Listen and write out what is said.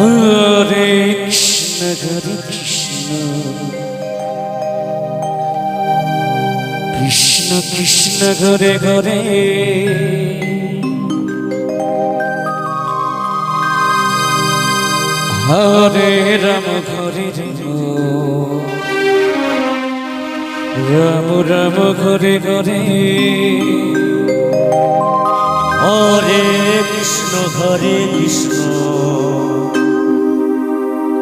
হরে কৃষ্ণ হরে কৃষ্ণ। কৃষ্ণ কৃষ্ণ ঘরে ঘরে হরে রাম ঘরে রাম। রাম ঘরে ঘরে হরে কৃষ্ণ হরে কৃষ্ণ।